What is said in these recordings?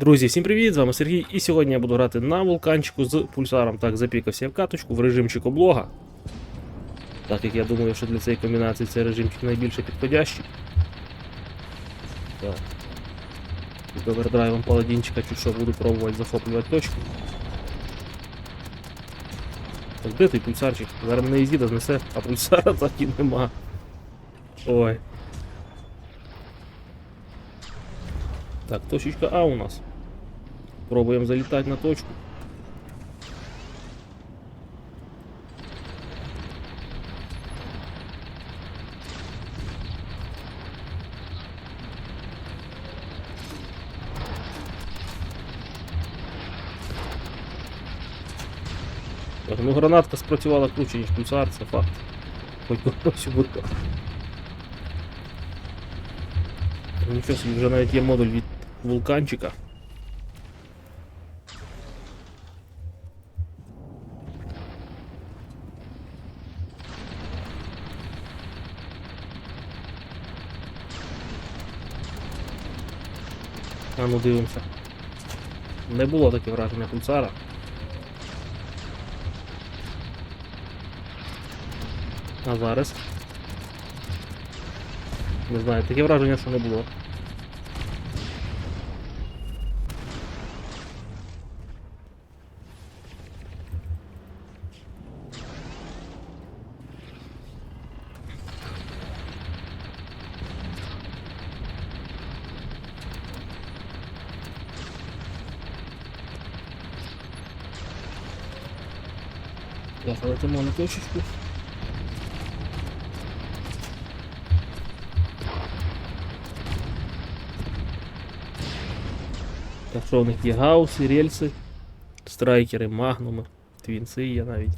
Друзі, всім привіт! З вами Сергій, і сьогодні я буду грати на вулканчику з пульсаром. Так, запікався в каточку в режимчик облога. Так як я думаю, що для цієї комбінації цей режимчик найбільше підходящий. Так. З овердрайвом паладінчика чуть що буду пробувати захоплювати точку. Так де той пульсарчик? Зараз мене ізіда знесе, а пульсара так і нема. Ой. Так, точечка А у нас. Пробуємо залітати на точку. Так, ну гранатка спрацювала круче, ніж пульсар, це факт. Хоч когось буде. Нічого собі, вже навіть є модуль від вулканчика. А ну дивимося. Не було таке враження пульсара. А зараз. Не знаю, таке враження, що не було. Так, летимо на точечку. Так що у них є гауси, рельси, страйкери, магнуми, твінси є навіть.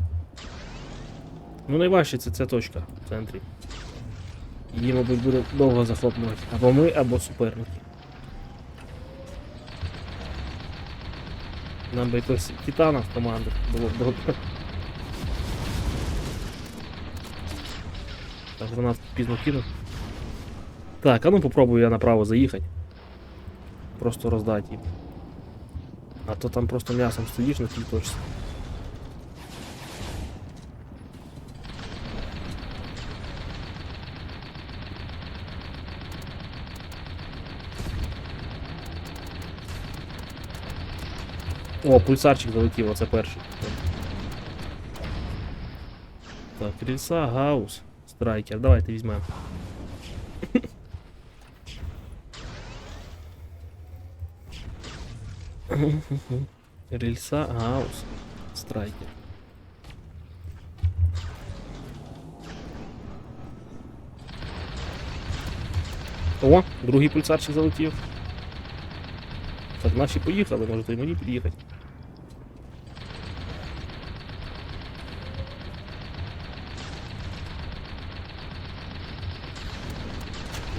Ну найважче це ця точка в центрі. Її, мабуть, буде довго захоплювати. Або ми, або суперники. Нам би якось титана в команду було б добре. Так, гранат пізно кинув. Так, а ну попробую я направо заїхати. Просто роздати їм. А то там просто м'ясом стоїш на тій точці. О, пульсарчик залетів, оце перший. Так, рельса, гаус, страйкер. Давайте візьмемо. Рельса, гаус, страйкер. О, другий пульсарчик залетів. Так, наші поїхали, може то й мені під'їхати.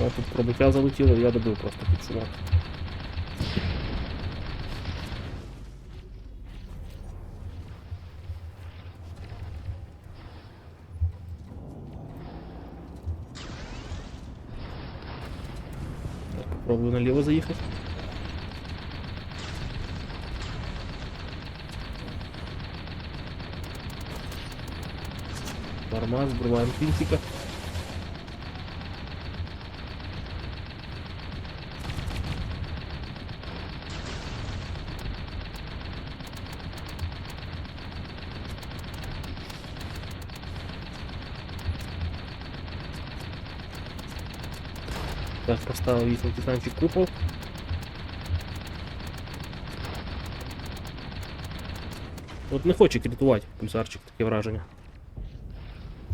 О, тут пробиття залетіло, я добив просто під шумок. Так, попробую наліво заїхати. Нормально, збриваємо кінчика. Так, поставив їхній титанчик купол. От не хоче критувати пульсарчик, таке враження.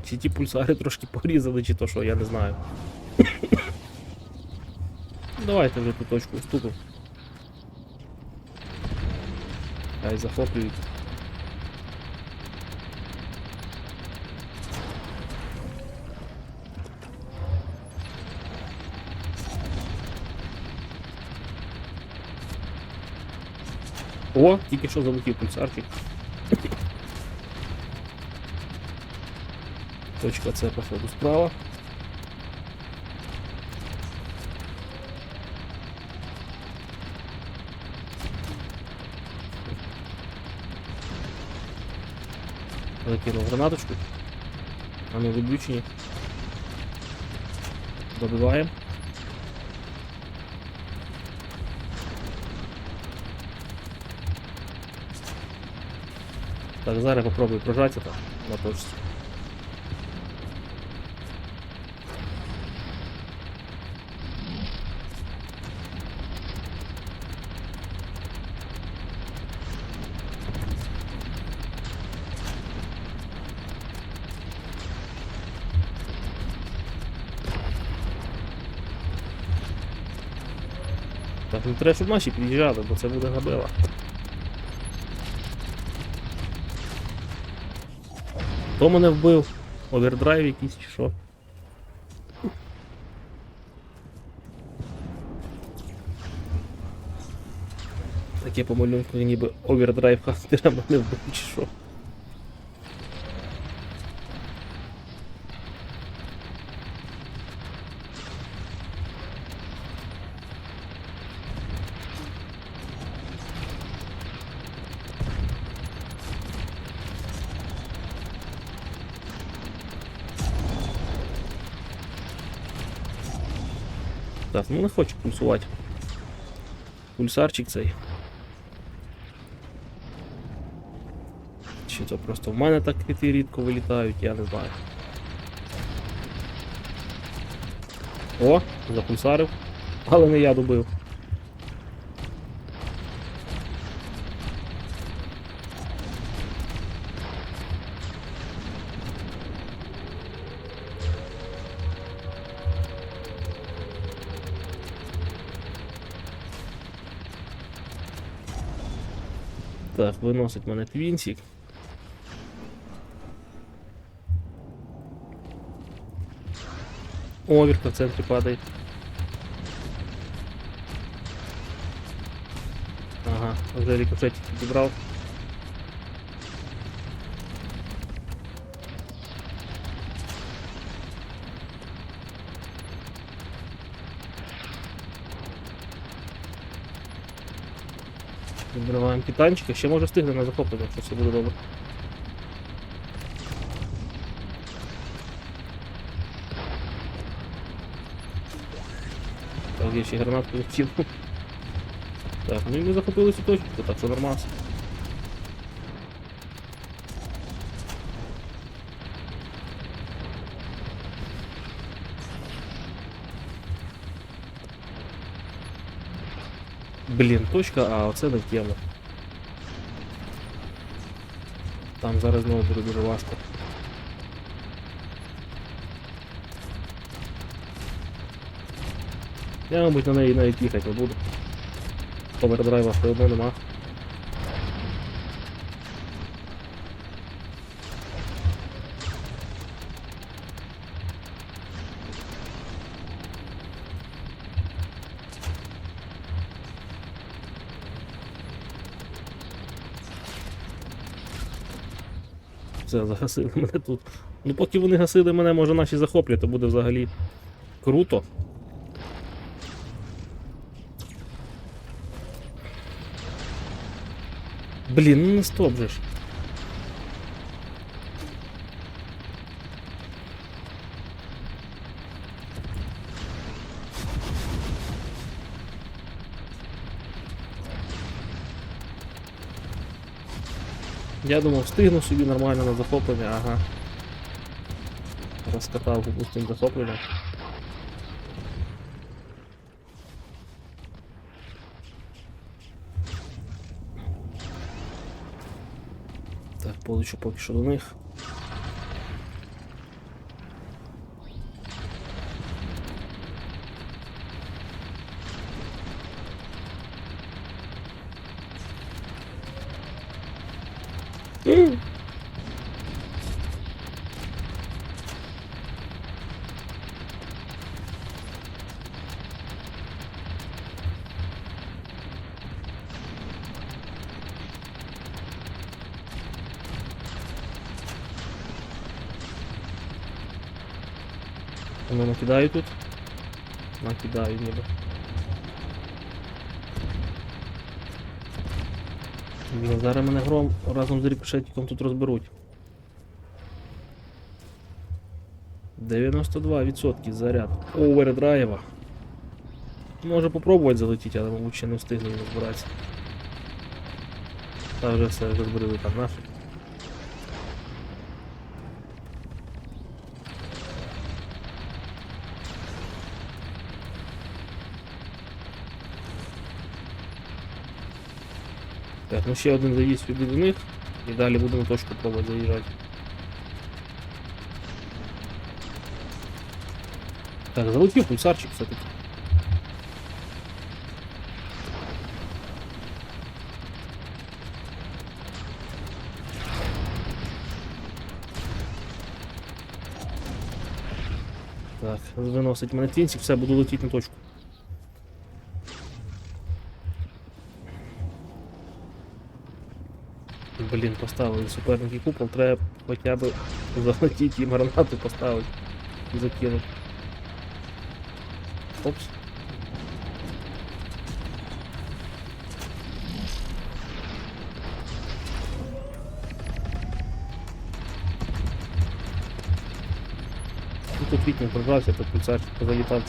Чи ті пульсари трошки порізали, чи то що, я не знаю. Давайте вже ту точку вступимо. Хай захоплюють. О, тільки що залетів пульсарчик. Точка С, походу, справа. Закинув гранаточку. А не виключені. Добиваємо. Так, зараз попробую прожатися там на точці. Так, не треба, щоб наші під'їжджали, бо це буде габела. Хто мене вбив? Овердрайв якийсь чи що? Таке по малюнку ніби овердрайв хастера мене вбив чи що. Так, ну не хочу пульсувати. Пульсарчик цей. Чи це просто в мене так квіти рідко вилітають, я не знаю. О, запульсарив. Але не я добив. Так, виносить мене твінсік. Овірка в центрі падає. Ага, вже рікошетик підібрав. Відбиваємо китанчика, ще може встигне на захоплення, якщо все буде добре. Так, я ще гранатку кинув. Так, ну і ми захопили цю точку, так що нормально. Блін, точка, а оце не в. Там зараз знову буде дуже важко. Я, мабуть, на неї навіть їхати не буду. Овердрайва все одно нема. Все, загасили мене тут. Ну поки вони гасили мене, може наші захоплять, то буде взагалі круто. Блін, ну не стоп же ж. Я думав, встигну собі нормально на захоплення, ага. Розкатав пустим захопленням. Так, полечу поки що до них. Ну, накидаю тут. Накидаю ніби. Блін, Зараз мене гром разом з рікошетиком тут розберуть. 92% заряд. Овердрайва. Може попробувати залетіти, але мабуть ще не встигну розбиратися. Та вже все розбрили там нафиг. Так, ну ще один заїзд сюди до них. І далі будемо точку пробувати заїжджати. Так, залетів пульсарчик все-таки. Так, виносить мене твінсик, все, буду летіти на точку. Блін, поставили суперники купол, треба хоча б залетіти їм гранату поставити і закинути. Опс. Тут не прорвався, тут пульсар позалітав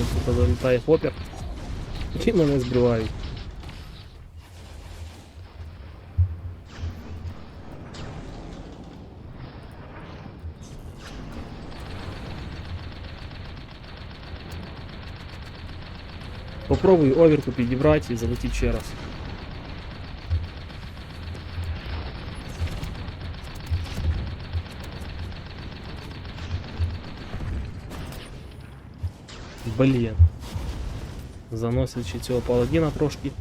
чуть-чуть. Тут залітає хопер. І мене збривають. Попробую оверку підібрати і залетіть ще раз. Блін. Заносить ще цього паладіна трошки.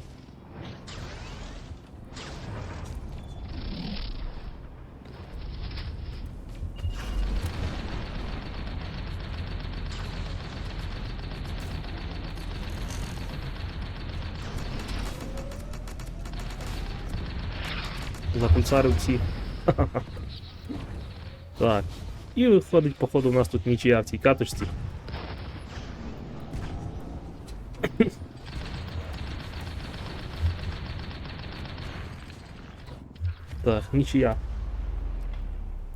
Запульсарив ці. Так. І виходить, походу, у нас тут нічия в цій каточці. Так, нічия.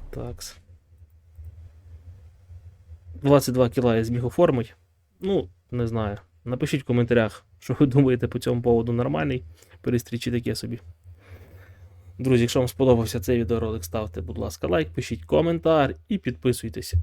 Такс. 22 кіла я зміг оформити. Ну, не знаю. Напишіть в коментарях, що ви думаєте по цьому поводу нормальний. Перестрій чи таке собі. Друзі, якщо вам сподобався цей відеоролик, ставте, будь ласка, лайк, пишіть коментар і підписуйтесь.